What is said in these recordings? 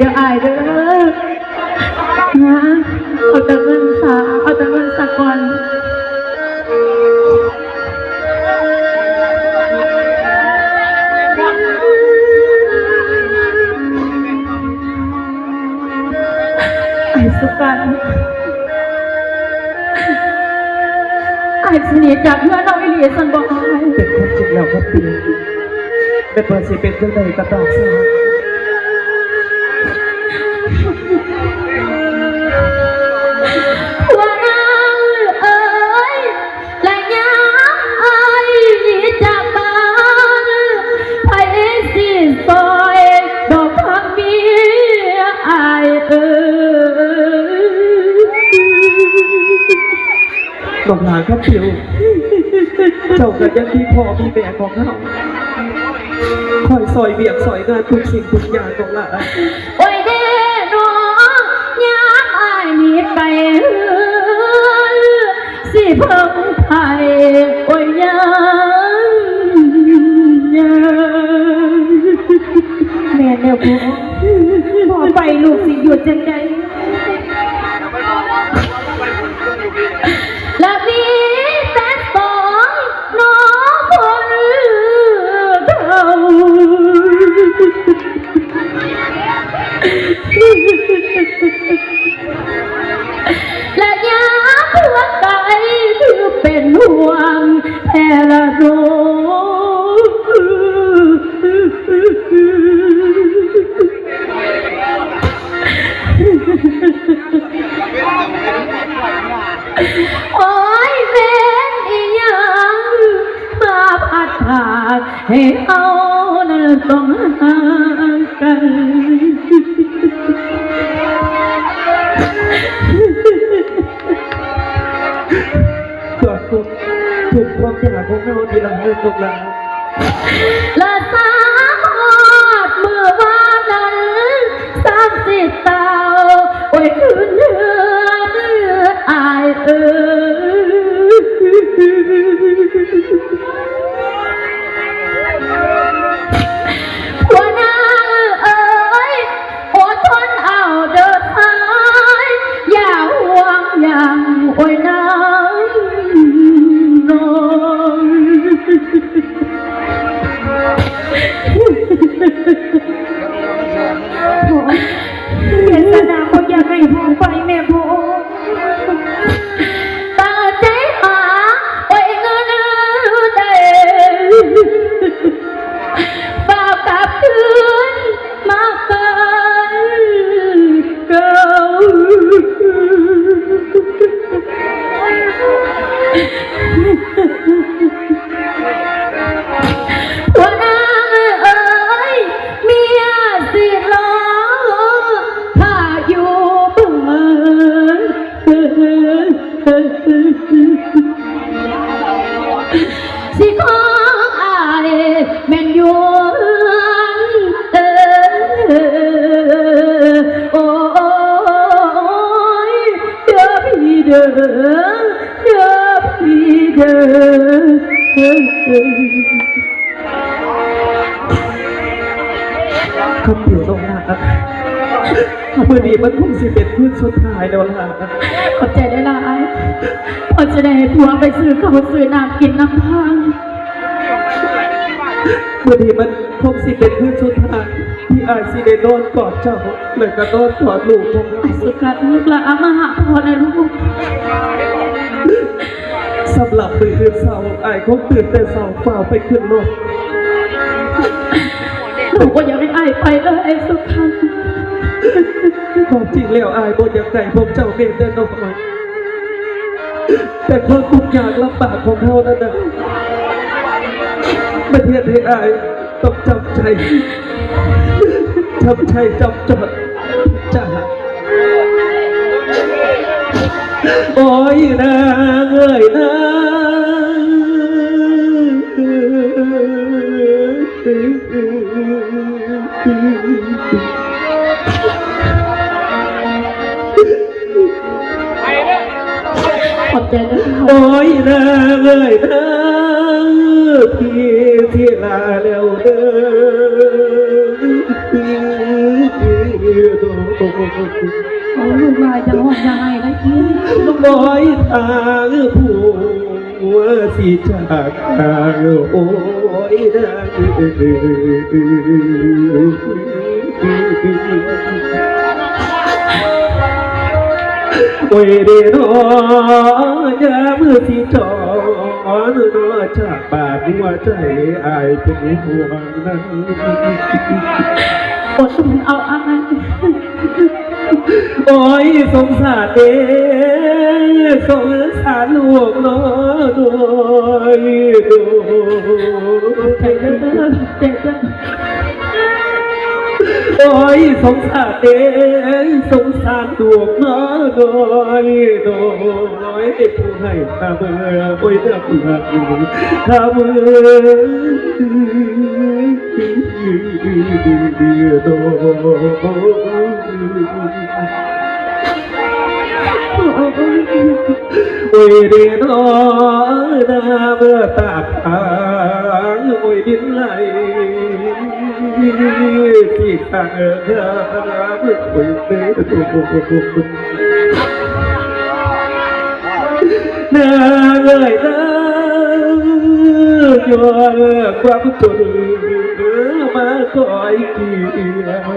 เด้ออายเด้อนะเอาแต่เงินสาเอาแต่เงินสาก่อนไอ้สุกันไอ้สนิทจากเพื่อนเราอิเลียสันบอกไอ้เป็นความจริงแล้วครับพี่แต่เปิดสิเป็นเรื่องใดก็ตามสาหั หลงหลานครับพี่เจ้ากันยังที่พ่อมีแม่ของเราคอยซอยเบียกซอยงานทุกสิ่งทุกอย่างของหลานโอ้ยเด้น้องยามอายนีไปสิเพิ่งไทยโอ้ยยังยังแม่แนวพ่อพ่อไปลูกสิหยุดจังใด และยาหัวใจคือเป็นห่วงแค่ละโนโอ้ยเป็นอีหยังมาพัดผานให้เอานั้นต้องห่างกัน เพื่อทุกทุกความอยากของเราที่เราให้ตกหลานและ เด้อเด้อพี่เด้อครับพี่ลงหลานเมื่อนี้มันคงสิเป็นพื้นสุดท้ายแล้วล่ะขอบใจได้ละไอ้พอจะได้ให้ผัวไปซื้อข้าวซื้อน้ำกินน้ำพังเมื่อนี้มันคงสิเป็นพื้นสุดท้าย อาจสิได้นอนกอดเจ้าเลยก็นอนกอดลูกของเราไอ้สุกัดลูกหลานมาหาพ่อนะลูกสำหรับมือคืนเสาร์ไอ้คงตื่นแต่เสาร์ฝ่าไปขึ้นรถลูกก็ยังไม่อายไปเลยไอ้สุกัดความจริงแล้วอายบนอยากไก่พวกเจ้าเมตแต่น้อยแต่ความทุกข์ยากลำบากของเขานั่นนะมันเทียนให้อายต้องจำใจ จำใจจำจดจ้าโอ้ยนางเอ้ยนางขอบใจนะโอ้ยนางเอ้ยนางพี่ที่ลาแล้วเด้อ โอ้ลูกลายจะหองยังไงได้กินลูกน้อยทางผัวสิจากทางโอ้ยดังโอ้ยเดนอยามือสิจอนนอจากบาดหัวใจอายเป็นห่วงนั้น อดทนเอาอายโอ้ยสงสารเด้สงสารลูกน้อยดูใจเด้อใจเด้อโอ้ยสงสารเด้สงสารลูกน้อยน้อยน้อย ผู้ให้ข้าเมื่อโอ้ยน้าเมื่อข้าเมื่อโอ้ยเดนอนาเมื่อตากทางโอ้ยดินไหลที่ทาเออเมื่อโอ้ยเดนตุ นาเอ้ยนาย้อนความจนมาคอยเกี่ยว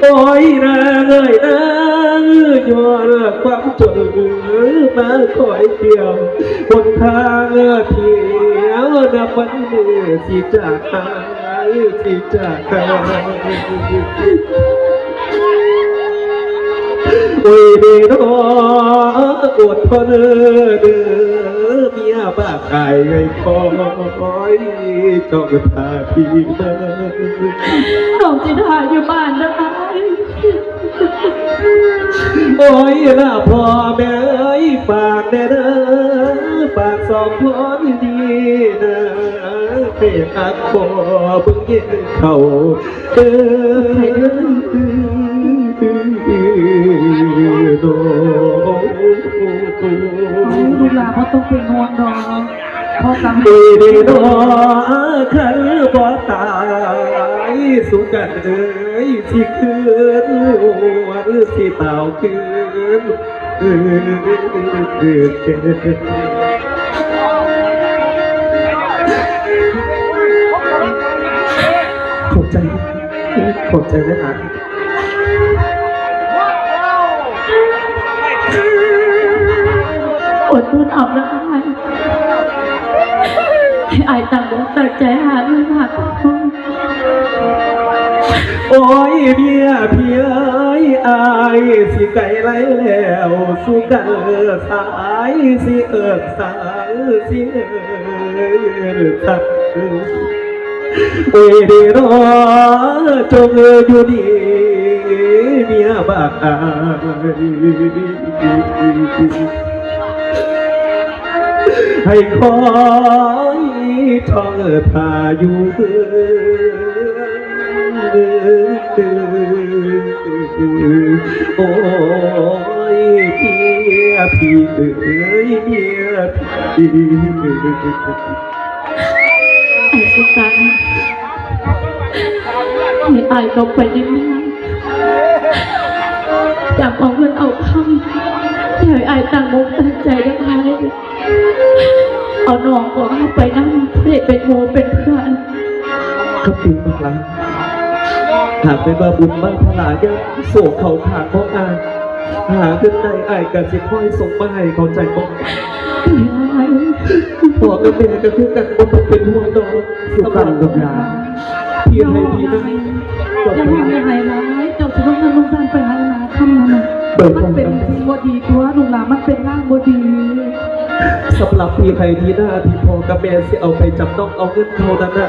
โอ้ยนางเอ้ยนางย้อนความจนมาคอยเกี่ยวบนทางเที่ยวนับวันมือสิจากหายสิจากหา ยโอ้ยเดนออดทนเด้อเมียบ้าไก่ไอ้คอยจ้องตาพี่เด้อน้องจะถ่าอยู่บ้านนะอายโอ้ยละพ่อแม่เอ้ยฝากแน่เด้อฝากสองคนดีนะเปียกคอบิ่งเย็นเขาเด้อ โดลูกลาเพราต้องเป็นห่วงดอกพ่อกำดีดีโดขันบ่ตายสุกันเอ้ยสิคืนวันสิเต่าคืนเออขอบใจขอบใจนะฮะ อดทนเอานะอายให้อายต่างอกต่างใจหาเงินหาทองโอ้ยเมียเพียยอายสิไก่ไหลแล้วสู้กันสายสิเอิกสายสิเอิกสายโอ้ยเดรอจงอยู่ดีเมียบากอาย ให้คอยท่องทาอยู่เพื่อนโอ้ยเพียพี่เอ้ยเมียพี่ไอ้สุกันให้อายตกไปในเมืองจับเอาเงินเอาคำให้อายต่างอกต่างใจได้ไหม เอาน้องของเขาไปนั่งเพื่อเป็นโมเป็นเพื่อนก็ปีมากแล้วหากเป็นบาบุญบ้านพลายังโศกเขาขาดเพราะอายหาขึ้นในอายกะสิค่อยส่งมาให้เข้าใจบ่พ่อกับแม่ก็คือกันบ่ต้องเป็นห่วงดอกสุขกันกับยาพี่ให้พี่นะอย่าทำยังไงร้ายเจ้าจะต้องนำลูกท่านไปหาหนาคำนั้นน่ะเบิกมัควานมเป็นจำจริงบ่ดีตัวลูกหลานมันเป็นร่างบ่ดี สำหรับพี่ให้ทีหน้าที่พ่อกับแม่สิเอาไปจำต้องเอาเงินเขานั้นน่ะ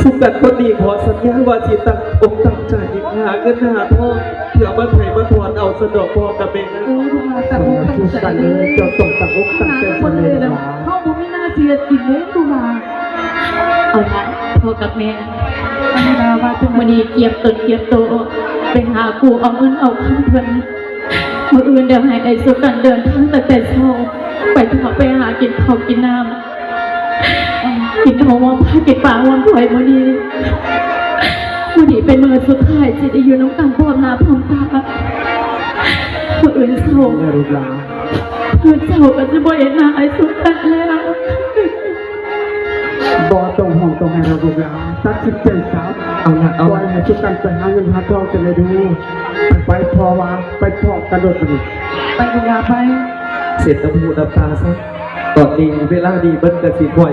สุขกันคนดีขอสัญญาว่าสิตั้งอกตั้งใจหาเงินหาทองเพื่อมาไถ่มาถอนเอาสะดอกพ่อกับแม่เออลูกหลานแต่อกตั้งใจเลยจะต้องตั้งอกตั้งหาใจคนเลยแล้วเข้าบ่มีหน้าที่จะกินเลยลูกหลานเอาละพ่อกับแม่ธรรมดาว่าจังวันนี้เกียบตนเกียบโตไปหากูเอาเงินเอาคำเพิ่นมื่ออื่นเดี๋ยวให้ไอ้สุกันเดินทางตั้งแต่เช้า ไปถอไปหากินข้าวกินน้ำกินข้าววันพากินปลาวันถอยมื้อนี้วันนี้เป็นมือสุดท้ายที่ได้อยู่น้ำกันพร้อมหน้าพร้อมตาคนอื่นเศร้าแม่ลูกหลานเพื่อนเศร้าก็จะบ่เห็นหน้าไอ้สุดกันแล้วบอตรงห้องตรงให้เราลูกหลานตัดสินใจครับเอาละเอาให้ทุกกันไปหาเงินหาทองกันเลยดู ไปพอว่าไปพอกระโดดไปดิไปดูยาไป เสร็จน้ำหูน้ำตาซะตอนนี้เวลาดีเบิ้ลกระสีบ่อย